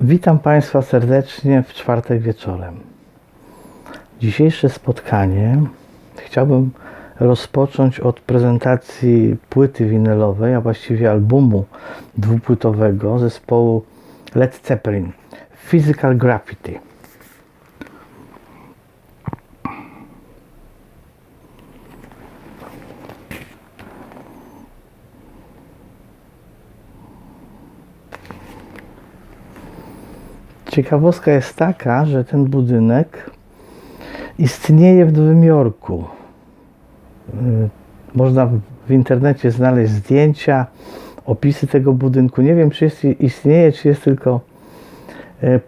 Witam Państwa serdecznie w czwartek wieczorem. Dzisiejsze spotkanie chciałbym rozpocząć od prezentacji płyty winylowej, a właściwie albumu dwupłytowego zespołu Led Zeppelin Physical Graffiti. Ciekawostka jest taka, że ten budynek istnieje w Nowym Jorku. Y, Można w- internecie znaleźć zdjęcia, opisy tego budynku. Nie wiem, czy jest, istnieje, czy jest tylko y, y,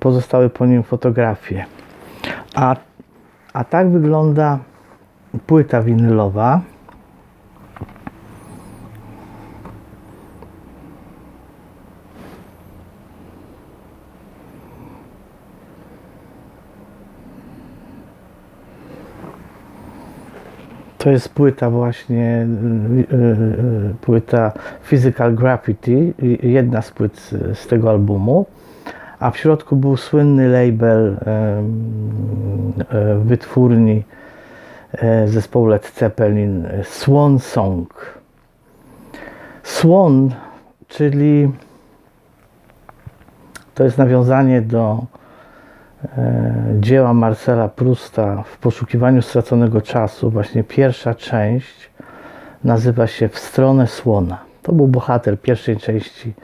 pozostały po nim fotografie. A, a tak wygląda płyta winylowa. To jest płyta właśnie, y, y, y, płyta Physical Graffiti, jedna z płyt z- tego albumu, a w środku był słynny label e, wytwórni e, zespołu Led Zeppelin Swan Song. Swan, czyli to jest nawiązanie do dzieła Marcela Prusta w poszukiwaniu straconego czasu. Właśnie pierwsza część nazywa się W stronę słona. To był bohater pierwszej części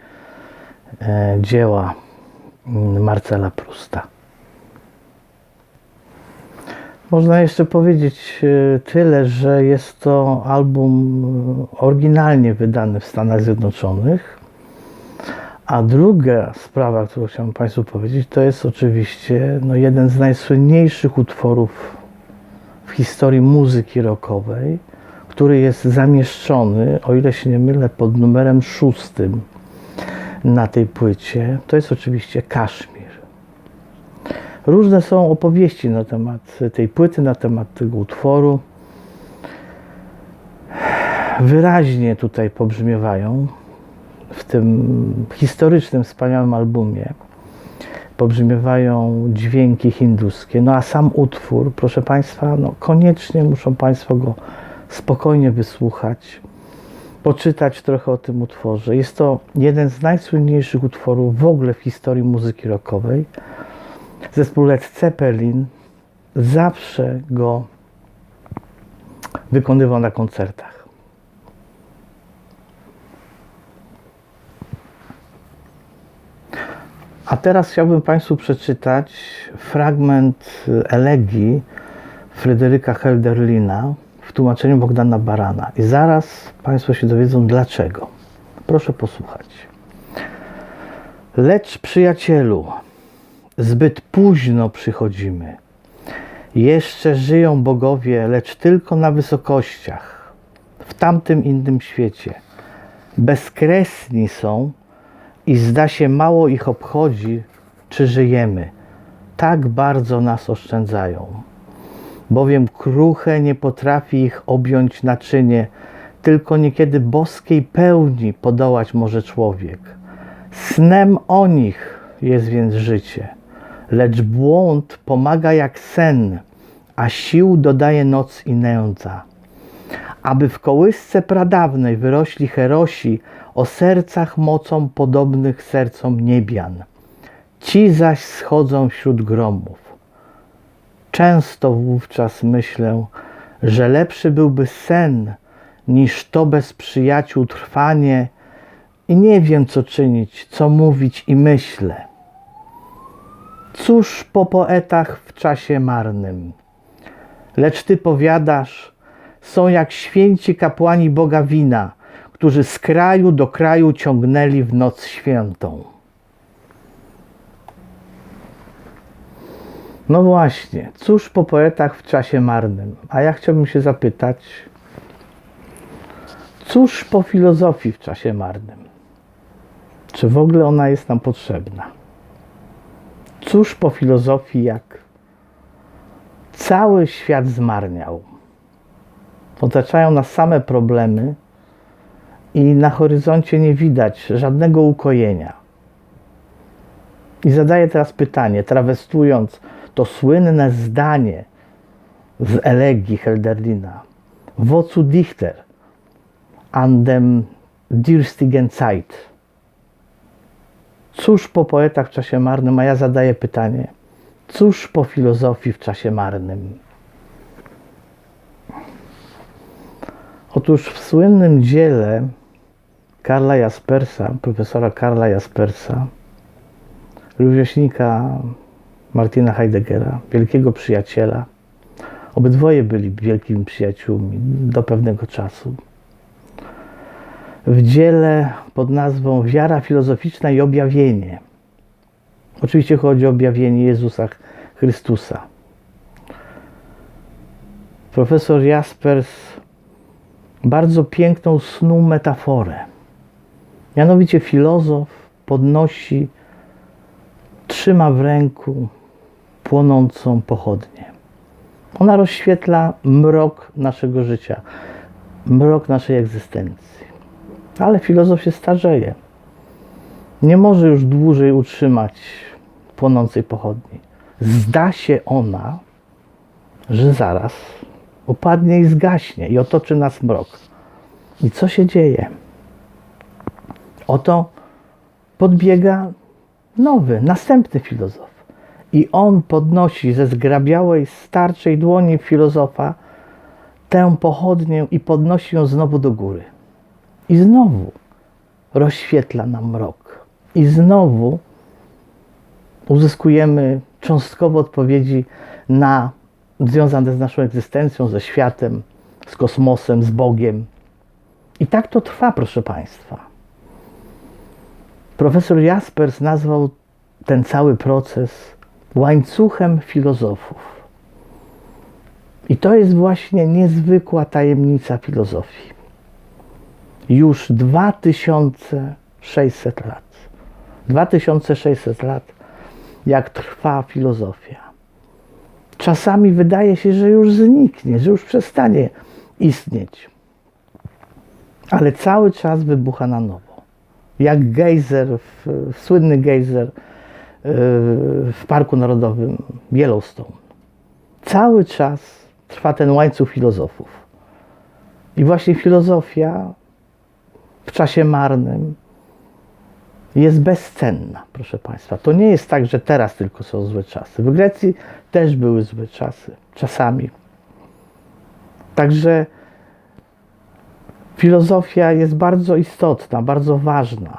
e, dzieła mm, Marcela Prusta. Można jeszcze powiedzieć e, tyle, że jest to album e, oryginalnie wydany w Stanach Zjednoczonych. A druga sprawa, którą chciałbym Państwu powiedzieć, to jest oczywiście no, jeden z najsłynniejszych utworów w historii muzyki rockowej, który jest zamieszczony, o ile się nie mylę, pod numerem szóstym na tej płycie. To jest oczywiście Kaszmir. Różne są opowieści na temat tej płyty, na temat tego utworu. Wyraźnie tutaj pobrzmiewają w tym historycznym, wspaniałym albumie pobrzmiewają dźwięki hinduskie. No a sam utwór, proszę Państwa, no koniecznie muszą Państwo go spokojnie wysłuchać, poczytać trochę o tym utworze. Jest to jeden z najsłynniejszych utworów w ogóle w historii muzyki rockowej. Zespół Led Zeppelin zawsze go wykonywał na koncertach. A teraz chciałbym Państwu przeczytać fragment elegii Fryderyka Helderlina w tłumaczeniu Bogdana Barana. I zaraz Państwo się dowiedzą dlaczego. Proszę posłuchać. Lecz przyjacielu, zbyt późno przychodzimy. Jeszcze żyją bogowie, lecz tylko na wysokościach, w tamtym innym świecie. Bezkresni są i zda się mało ich obchodzi, czy żyjemy. Tak bardzo nas oszczędzają. Bowiem kruche nie potrafi ich objąć naczynie, tylko niekiedy boskiej pełni podołać może człowiek. Snem o nich jest więc życie, lecz błąd pomaga jak sen, a sił dodaje noc i nędza aby w kołysce pradawnej wyrośli herosi o sercach mocą podobnych sercom niebian. Ci zaś schodzą wśród gromów. Często wówczas myślę, że lepszy byłby sen niż to bez przyjaciół trwanie i nie wiem co czynić, co mówić i myślę. Cóż po poetach w czasie marnym? Lecz ty powiadasz, są jak święci kapłani Boga wina, którzy z kraju do kraju ciągnęli w noc świętą. No właśnie, cóż po poetach w czasie marnym? A ja chciałbym się zapytać, cóż po filozofii w czasie marnym? Czy w ogóle ona jest nam potrzebna? Cóż po filozofii, jak cały świat zmarniał? Otaczają nas same problemy i na horyzoncie nie widać żadnego ukojenia. I zadaję teraz pytanie, trawestując to słynne zdanie z elegii Helderlina. Wozu Dichter an dem dirstigen Zeit? Cóż po poetach w czasie marnym, a ja zadaję pytanie, cóż po filozofii w czasie marnym? Otóż w słynnym dziele Karla Jaspersa, profesora Karla Jaspersa, rówieśnika Martina Heideggera, wielkiego przyjaciela, obydwoje byli wielkimi przyjaciółmi do pewnego czasu. W dziele pod nazwą Wiara filozoficzna i objawienie. Oczywiście chodzi o objawienie Jezusa Chrystusa. Profesor Jaspers bardzo piękną snuł metaforę. Mianowicie filozof podnosi, trzyma w ręku płonącą pochodnię. Ona rozświetla mrok naszego życia, mrok naszej egzystencji. Ale filozof się starzeje. Nie może już dłużej utrzymać płonącej pochodni. Zda się ona, że zaraz upadnie i zgaśnie i otoczy nas mrok. I co się dzieje? Oto podbiega nowy, następny filozof. I on podnosi ze zgrabiałej, starczej dłoni filozofa tę pochodnię i podnosi ją znowu do góry. I znowu rozświetla nam mrok. I znowu uzyskujemy cząstkowo odpowiedzi na związane z naszą egzystencją, ze światem, z kosmosem, z Bogiem. I tak to trwa, proszę Państwa. Profesor Jaspers nazwał ten cały proces łańcuchem filozofów. I to jest właśnie niezwykła tajemnica filozofii. Już 2600 lat. 2600 lat, jak trwa filozofia. Czasami wydaje się, że już zniknie, że już przestanie istnieć. Ale cały czas wybucha na nowo. Jak gejzer, słynny gejzer w Parku Narodowym Yellowstone. Cały czas trwa ten łańcuch filozofów. I właśnie filozofia w czasie marnym jest bezcenna, proszę Państwa. To nie jest tak, że teraz tylko są złe czasy. W Grecji też były złe czasy, czasami. Także filozofia jest bardzo istotna, bardzo ważna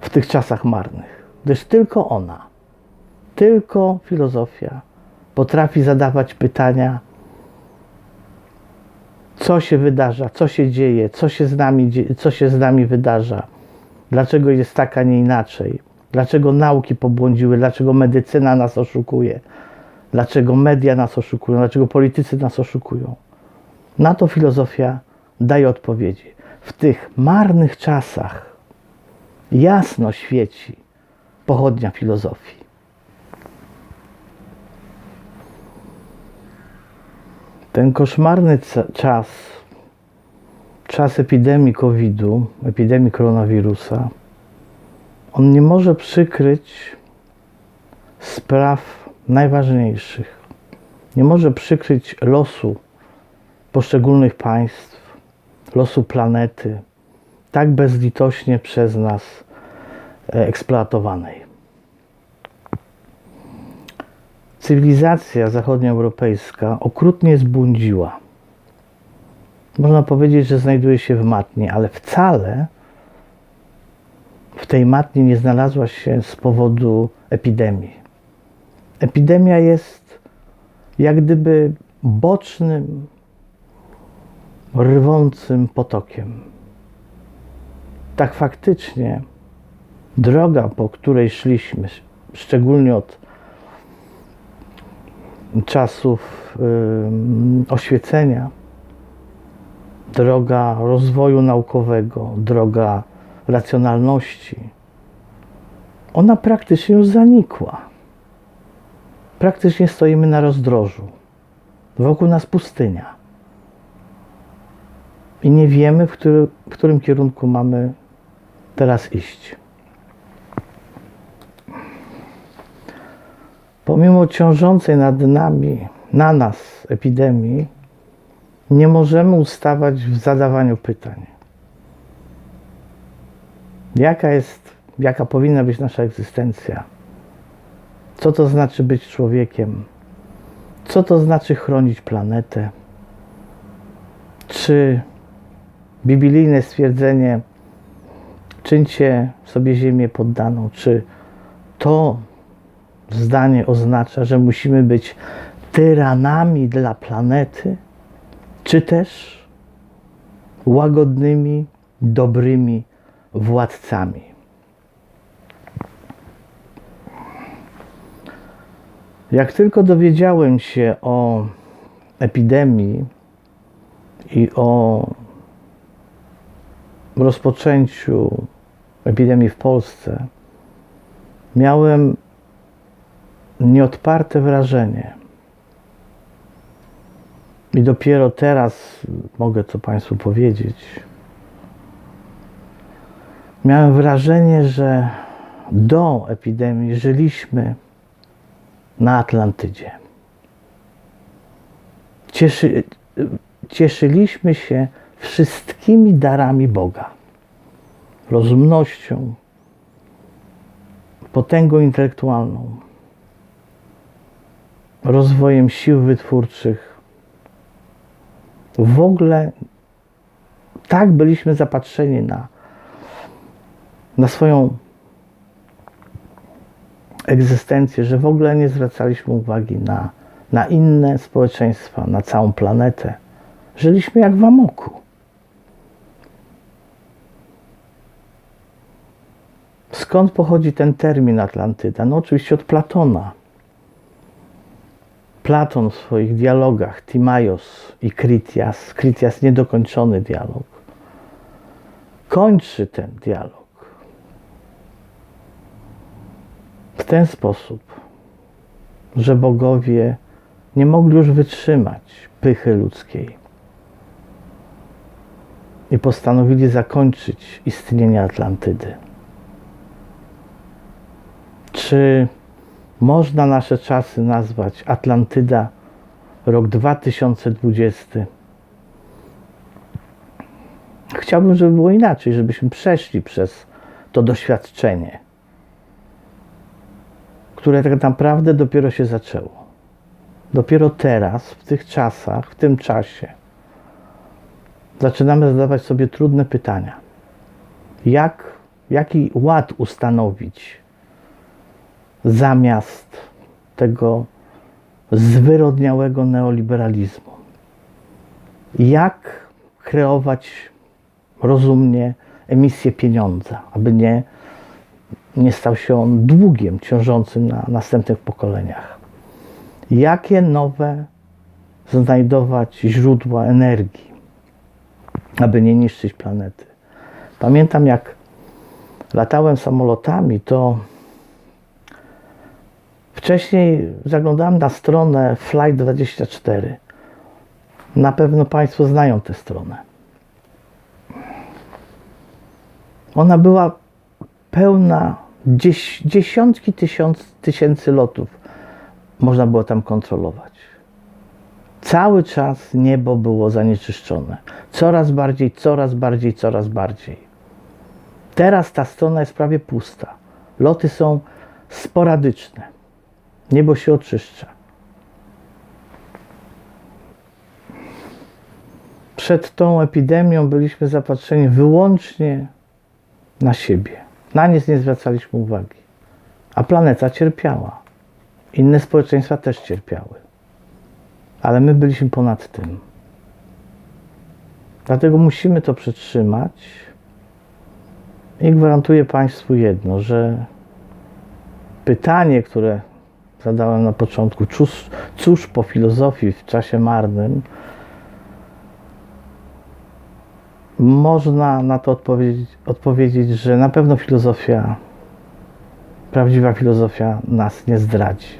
w tych czasach marnych, gdyż tylko ona, tylko filozofia potrafi zadawać pytania, co się wydarza, co się dzieje, co się z nami, co się z nami wydarza Dlaczego jest tak, a nie inaczej? Dlaczego nauki pobłądziły? Dlaczego medycyna nas oszukuje? Dlaczego media nas oszukują? Dlaczego politycy nas oszukują? Na to filozofia daje odpowiedzi. W tych marnych czasach jasno świeci pochodnia filozofii. Ten koszmarny czas czas epidemii COVID-u, epidemii koronawirusa, on nie może przykryć spraw najważniejszych. Nie może przykryć losu poszczególnych państw, losu planety, tak bezlitośnie przez nas e, eksploatowanej. Cywilizacja zachodnioeuropejska okrutnie zbłądziła można powiedzieć, że znajduje się w matni, ale wcale w tej matni nie znalazła się z powodu epidemii. Epidemia jest jak gdyby bocznym, rwącym potokiem. Tak faktycznie droga, po której szliśmy, szczególnie od czasów oświecenia, droga rozwoju naukowego, droga racjonalności, ona praktycznie już zanikła. Praktycznie stoimy na rozdrożu. Wokół nas pustynia. I nie wiemy, w, który, w którym kierunku mamy teraz iść. pomimo ciążącej nad nami, na nas epidemii, nie możemy ustawać w zadawaniu pytań. Jaka jest, jaka powinna być nasza egzystencja? Co to znaczy być człowiekiem? Co to znaczy chronić planetę? Czy biblijne stwierdzenie czyńcie sobie ziemię poddaną, czy to zdanie oznacza, że musimy być tyranami dla planety, czy też łagodnymi, dobrymi władcami. Jak tylko dowiedziałem się o epidemii i o rozpoczęciu epidemii w Polsce, miałem nieodparte wrażenie. I dopiero teraz mogę to Państwu powiedzieć. Miałem wrażenie, że do epidemii żyliśmy na Atlantydzie. Cieszy, cieszyliśmy się wszystkimi darami Boga. Rozumnością, potęgą intelektualną, rozwojem sił wytwórczych. W ogóle tak byliśmy zapatrzeni na, na swoją egzystencję, że w ogóle nie zwracaliśmy uwagi na, na inne społeczeństwa, na całą planetę. Żyliśmy jak w amoku. Skąd pochodzi ten termin Atlantyda? No oczywiście od Platona. Platon w swoich dialogach Timaios i Kritias, Kritias niedokończony dialog, kończy ten dialog w ten sposób, że bogowie nie mogli już wytrzymać pychy ludzkiej i postanowili zakończyć istnienie Atlantydy. Czy można nasze czasy nazwać Atlantyda rok 2020? Chciałbym, żeby było inaczej, żebyśmy przeszli przez to doświadczenie, które tak naprawdę dopiero się zaczęło. Dopiero teraz, w tych czasach, w tym czasie, zaczynamy zadawać sobie trudne pytania. Jak, jaki ład ustanowić zamiast tego zwyrodniałego neoliberalizmu? Jak kreować rozumnie emisję pieniądza, aby nie, nie stał się on długiem ciążącym na następnych pokoleniach? Jakie nowe znajdować źródła energii, aby nie niszczyć planety? Pamiętam, jak latałem samolotami, to wcześniej zaglądałem na stronę Flight24. Na pewno Państwo znają tę stronę. Ona była pełna dzies dziesiątki tysiąc, tysięcy lotów. Można było tam kontrolować. Cały czas niebo było zanieczyszczone. Coraz bardziej, coraz bardziej, coraz bardziej. Teraz ta strona jest prawie pusta. Loty są sporadyczne. Niebo się oczyszcza. Przed tą epidemią byliśmy zapatrzeni wyłącznie na siebie. Na nic nie zwracaliśmy uwagi. A planeta cierpiała. Inne społeczeństwa też cierpiały. Ale my byliśmy ponad tym. Dlatego musimy to przetrzymać i gwarantuję Państwu jedno, że pytanie, które zadałem na początku, cóż, cóż po filozofii w czasie marnym, można na to odpowiedzieć, odpowiedzieć, że na pewno filozofia, prawdziwa filozofia nas nie zdradzi.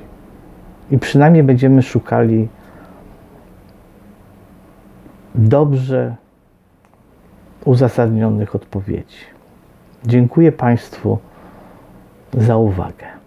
I przynajmniej będziemy szukali dobrze uzasadnionych odpowiedzi. Dziękuję Państwu za uwagę.